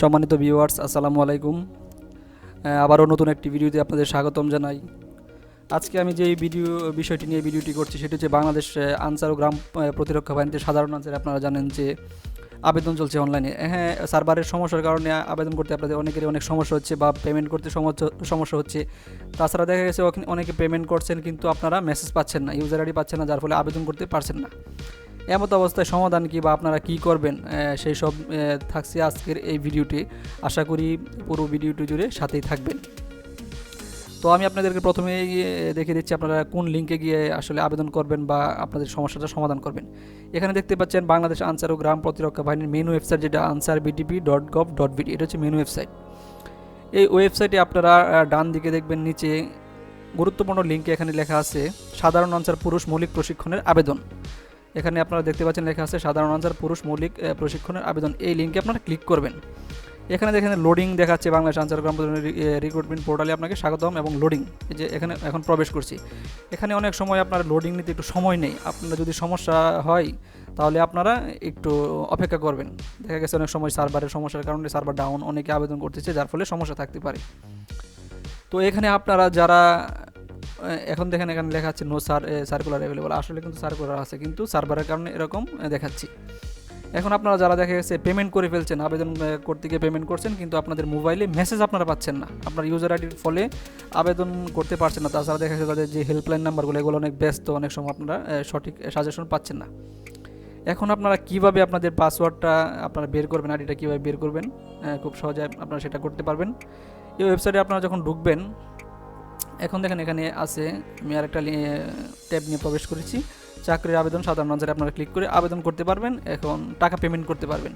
সম্মানিত ভিউয়ার্স আসসালামু আলাইকুম। আবারও নতুন একটি ভিডিওতে আপনাদের স্বাগতম জানাই। আজকে আমি যে ভিডিও বিষয়টি নিয়ে ভিডিওটি করছি সেটি হচ্ছে বাংলাদেশ আনসার ও গ্রাম প্রতিরক্ষা বাহিনীতে সাধারণ আনসার। আপনারা জানেন যে আবেদন চলছে অনলাইনে হ্যাঁ সার্ভারের সমস্যার কারণে আবেদন করতে আপনাদের অনেকেরই অনেক সমস্যা হচ্ছে বা পেমেন্ট করতে সমস্যা হচ্ছে। তাছাড়া দেখা গেছে অনেকে পেমেন্ট করছেন কিন্তু আপনারা মেসেজ পাচ্ছেন না ইউজার আইডি পাচ্ছেন না, যার ফলে আবেদন করতে পারছেন না। এমত অবস্থায় সমাধান কি বা আপনারা কি করবেন সেই সব থাকছে আজকের এই ভিডিওটি। আশা করি পুরো ভিডিওটি জুড়ে সাথেই থাকবেন। তো আমি আপনাদেরকে প্রথমে দেখিয়ে দিচ্ছি আপনারা কোন লিঙ্কে গিয়ে আসলে আবেদন করবেন বা আপনাদের সমস্যাটা সমাধান করবেন। এখানে দেখতে পাচ্ছেন বাংলাদেশ আনসার ও গ্রাম প্রতিরক্ষা বাহিনীর মেনু ওয়েবসাইট যেটা Ansar VDP dot gov dot BD, এটা হচ্ছে মেনু ওয়েবসাইট। এই ওয়েবসাইটে আপনারা ডান দিকে দেখবেন নিচে গুরুত্বপূর্ণ লিঙ্কে এখানে লেখা আছে, সাধারণ আনসার পুরুষ মৌলিক প্রশিক্ষণের আবেদন। এখানে আপনারা দেখতে পাচ্ছেন লেখা আছে, সাধারণ আনসার পুরুষ মৌলিক প্রশিক্ষণের আবেদন। এই লিঙ্কে আপনারা ক্লিক করবেন। এখানে দেখেন লোডিং দেখাচ্ছে বাংলাদেশ আনসার গ্রাম রিক্রুটমেন্ট পোর্টালে আপনাকে স্বাগতম এবং লোডিং যে এখানে এখন প্রবেশ করছি। এখানে অনেক সময় আপনার লোডিং নিতে একটু সময় নেই। আপনার যদি সমস্যা হয়, তাহলে আপনারা একটু অপেক্ষা করবেন। দেখা গেছে অনেক সময় সার্ভারের সমস্যার কারণে সার্ভার ডাউন অনেকে আবেদন করতেছে, যার ফলে সমস্যা থাকতে পারে। তো এখানে আপনারা যারা এখন দেখেন এখানে লেখা আছে নো সার সার্কুলার অ্যাভেলেবল আসলে কিন্তু সার্কুলার আছে, কিন্তু সার্ভারের কারণে এরকম দেখাচ্ছি। এখন আপনারা যারা দেখা গেছে পেমেন্ট করে ফেলছেন, আবেদন করতে গিয়ে পেমেন্ট করছেন, কিন্তু আপনাদের মোবাইলে মেসেজ আপনারা পাচ্ছেন না। আপনার ইউজার আইডির ফলে আবেদন করতে পারছেন না। তাছাড়া দেখা যাচ্ছে তাদের যে হেল্পলাইন নাম্বারগুলো এগুলো অনেক ব্যস্ত, অনেক সময় আপনারা সঠিক সাজেশন পাচ্ছেন না। এখন আপনারা কীভাবে আপনাদের পাসওয়ার্ডটা আপনারা বের করবেন আইডিটা কীভাবে বের করবেন খুব সহজে আপনারা সেটা করতে পারবেন। এই ওয়েবসাইটে আপনারা যখন ঢুকবেন এখন দেখেন এখানে আছে, আমি আরেকটা ট্যাব নিয়ে প্রবেশ করেছি। চাকরির আবেদন সাধারণ আনসারে আপনারা ক্লিক করে আবেদন করতে পারবেন, এখন টাকা পেমেন্ট করতে পারবেন।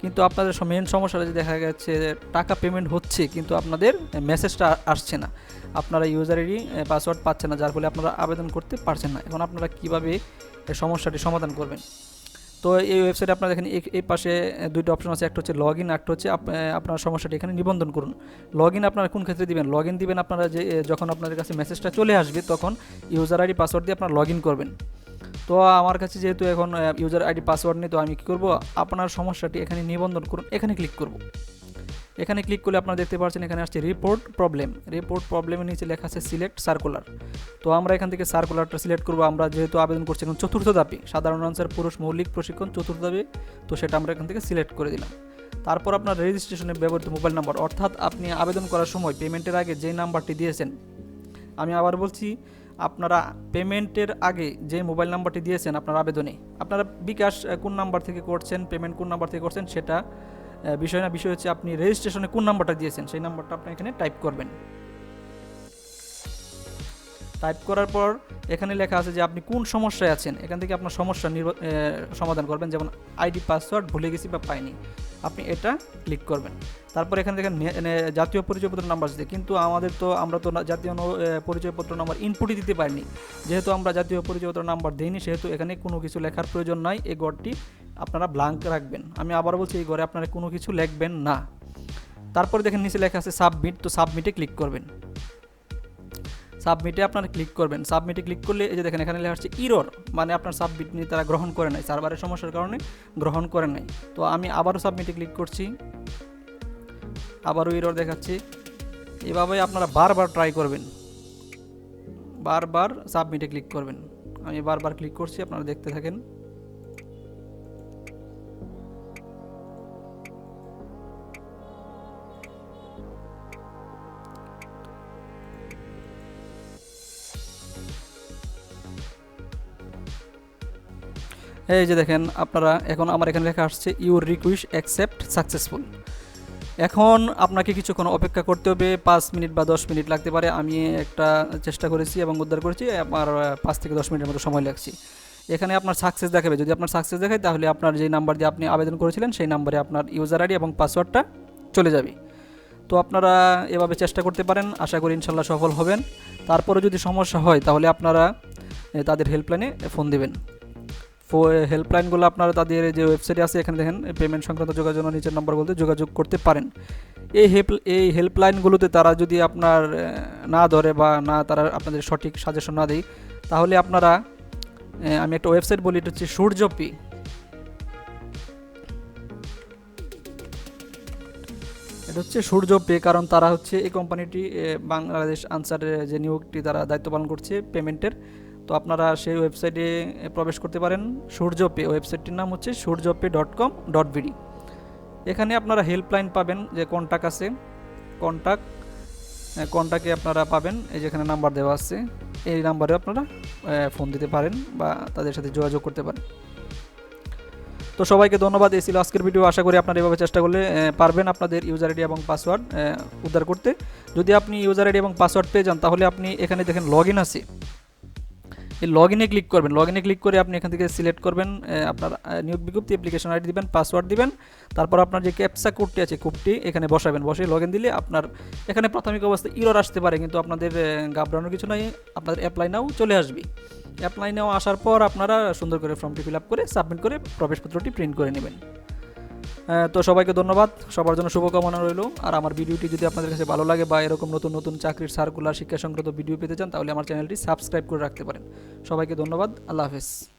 কিন্তু আপনাদের মেন সমস্যাটা যে দেখা গেছে টাকা পেমেন্ট হচ্ছে, কিন্তু আপনাদের মেসেজটা আসছে না। আপনারা ইউজার আইডি পাসওয়ার্ড পাচ্ছেন না, যার ফলে আপনারা আবেদন করতে পারছেন না। এখন আপনারা কীভাবে সমস্যাটি সমাধান করবেন? তো এই ওয়েবসাইটে আপনার এখানে এই- পাশে দুইটা অপশন আছে। একটা হচ্ছে লগ ইন একটা হচ্ছে আপ- আপনার সমস্যাটি এখানে নিবন্ধন করুন। লগ ইন আপনার কোন ক্ষেত্রে দিবেন? লগ ইন দিবেন আপনারা যে যখন আপনাদের কাছে মেসেজটা চলে আসবে, তখন ইউজার আইডি পাসওয়ার্ড দিয়ে আপনার লগ ইন করবেন। তো আমার কাছে যেহেতু এখন ইউজার আইডি পাসওয়ার্ড নেই, তো আমি কী করব? আপনার সমস্যাটি এখানে নিবন্ধন করুন। এখানে ক্লিক করব। এখানে ক্লিক করলে আপনারা দেখতে পাচ্ছেন এখানে আসছে রিপোর্ট প্রবলেম রিপোর্ট প্রবলেমের নিচে লেখা আছে সিলেক্ট সার্কুলার তো আমরা এখান থেকে সার্কুলারটা সিলেক্ট করব। আমরা যেহেতু আবেদন করছি এখন চতুর্থ দাবি। সাধারণ আনসার পুরুষ মৌলিক প্রশিক্ষণ, চতুর্থ দাবি। তো সেটা আমরা এখান থেকে সিলেক্ট করে দিলাম। তারপর আপনার রেজিস্ট্রেশনে ব্যবহৃত মোবাইল নাম্বার অর্থাৎ আপনি আবেদন করার সময় পেমেন্টের আগে যে নাম্বারটি দিয়েছেন, আমি আবার বলছি, আপনারা পেমেন্টের আগে যে মোবাইল নাম্বারটি দিয়েছেন আপনার আবেদনে, আপনারা বিকাশ কোন নাম্বার থেকে করছেন পেমেন্ট কোন নাম্বার থেকে করছেন সেটা বিষয় না, বিষয় হচ্ছে আপনি রেজিস্ট্রেশনে কোন নাম্বারটা দিয়েছেন, সেই নাম্বারটা আপনি এখানে টাইপ করবেন। টাইপ করার পর এখানে লেখা আছে যে আপনি কোন সমস্যায় আছেন, এখান থেকে আপনার সমস্যা সমাধান করবেন, যেমন আইডি পাসওয়ার্ড ভুলে গেছি বা পাইনি। আপনি এটা ক্লিক করবেন। তারপর এখানে দেখেন জাতীয় পরিচয়পত্র নাম্বার আছে। কিন্তু আমাদের তো, আমরা তো জাতীয় পরিচয়পত্র নাম্বার ইনপুটই দিতে পারিনি। যেহেতু আমরা জাতীয় পরিচয়পত্র নাম্বার দিইনি, সেহেতু এখানে কোনো কিছু লেখার প্রয়োজন নাই। এই গড়টি আপনারা ব্লাঙ্ক রাখবেন। আমি আবার বলছি, এই ঘরে আপনারা কোনো কিছু লিখবেন না। তারপরে দেখেন নিচে লেখা আছে সাবমিট তো সাবমিটে ক্লিক করবেন। সাবমিটে আপনারা ক্লিক করবেন। সাবমিটে ক্লিক করলে এই যে দেখেন এখানে লেখা হচ্ছে ইরোর মানে আপনার সাবমিট নিয়ে তারা গ্রহণ করে নাই, সার্ভারের সমস্যার কারণে গ্রহণ করে নাই। তো আমি আবারও সাবমিটে ক্লিক করছি। আবারও ইরোর দেখাচ্ছি। এভাবে আপনারা বারবার ট্রাই করবেন। বারবার সাবমিটে ক্লিক করবেন। আমি বারবার ক্লিক করছি, আপনারা দেখতে থাকেন। এই যে দেখেন, আপনারা এখন আমার এখানে লেখা আসছে ইউর রিকুইস্ট অ্যাকসেপ্ট সাকসেসফুল এখন আপনাকে কিছুক্ষণ অপেক্ষা করতে হবে, পাঁচ মিনিট বা দশ মিনিট লাগতে পারে, আমি একটা চেষ্টা করেছি এবং উদ্ধার করেছি, আমার পাঁচ থেকে দশ মিনিটের মতো সময় লাগছে। এখানে আপনার সাকসেস দেখাবে, যদি আপনার সাকসেস দেখায়, তাহলে আপনার যে নাম্বার দিয়ে আপনি আবেদন করেছিলেন, সেই নাম্বারে আপনার ইউজার আইডি এবং পাসওয়ার্ডটা চলে যাবে। তো আপনারা এভাবে চেষ্টা করতে পারেন, আশা করি ইনশাল্লাহ সফল হবেন। তারপরে যদি সমস্যা হয়, তাহলে আপনারা তাদের হেল্পলাইনে ফোন দেবেন। হেল্পলাইনগুলো আপনারা তাদের যে ওয়েবসাইটে আছে, এখানে দেখেন পেমেন্ট সংক্রান্ত যোগাযোগ নিচের নম্বর বলতে যোগাযোগ করতে পারেন। এই হেল্প এই হেল্পলাইনগুলোতে তারা যদি আপনার না ধরে বা না তারা আপনাদের সঠিক সাজেশন না দেয়, তাহলে আপনারা আমি একটা ওয়েবসাইট বলি, এটা হচ্ছে সূর্যপি এটা হচ্ছে সূর্য পে, কারণ তারা হচ্ছে এই কোম্পানিটি বাংলাদেশ আনসারের যে নিয়োগটি তারা দায়িত্ব পালন করছে পেমেন্টের তো আপনারা সেই ওয়েবসাইটে প্রবেশ করতে পারেন। সূর্য পে ওয়েবসাইটটির নাম হচ্ছে Surjo pay dot com dot BD এখানে আপনারা হেল্পলাইন পাবেন যে কন্টাক্ট আছে। কন্টাক্ট কন্টাক্টে আপনারা পাবেন। এই যেখানে নাম্বার দেওয়া আছে। এই নাম্বারে আপনারা ফোন দিতে পারেন বা তাদের সাথে যোগাযোগ করতে পারেন। তো সবাইকে ধন্যবাদ। এই ছিল আজকের ভিডিও আশা করি আপনারা এভাবে চেষ্টা করলে পারবেন আপনাদের ইউজার আইডি এবং পাসওয়ার্ড উদ্ধার করতে। যদি আপনি ইউজার আইডি এবং পাসওয়ার্ড পেয়ে যান, তাহলে আপনি এখানে দেখেন লগ আছে। এই লগ ইনে ক্লিক করবেন। লগ ইনে ক্লিক করে আপনি এখান থেকে সিলেক্ট করবেন আপনার নিয়োগ বিজ্ঞপ্তি অ্যাপ্লিকেশন আইডি দিবেন পাসওয়ার্ড দিবেন, তারপর আপনার যে ক্যাপসা কোডটি আছে কোডটি এখানে বসাবেন। বসে লগ ইন দিলে আপনার এখানে প্রাথমিক অবস্থায় ইরর আসতে পারে, কিন্তু আপনাদের ঘাবড়ানোর কিছু নাই, আপনাদের অ্যাপ্লাই নাও চলে আসবে। অ্যাপ্লাই নাও আসার পর আপনারা সুন্দর করে ফর্মটি ফিল আপ করে সাবমিট করে প্রবেশপত্রটি প্রিন্ট করে নেবেন। তো সবাইকে ধন্যবাদ। সবার জন্য শুভকামনা রইল। আর আমার ভিডিওটি যদি আপনাদের কাছে ভালো লাগে বা এরকম নতুন নতুন চাকরির সার্কুলার শিক্ষা সংক্রান্ত ভিডিও পেতে চান, তাহলে আমার চ্যানেলটি সাবস্ক্রাইব করে রাখতে পারেন। সবাইকে ধন্যবাদ। আল্লাহ হাফেজ।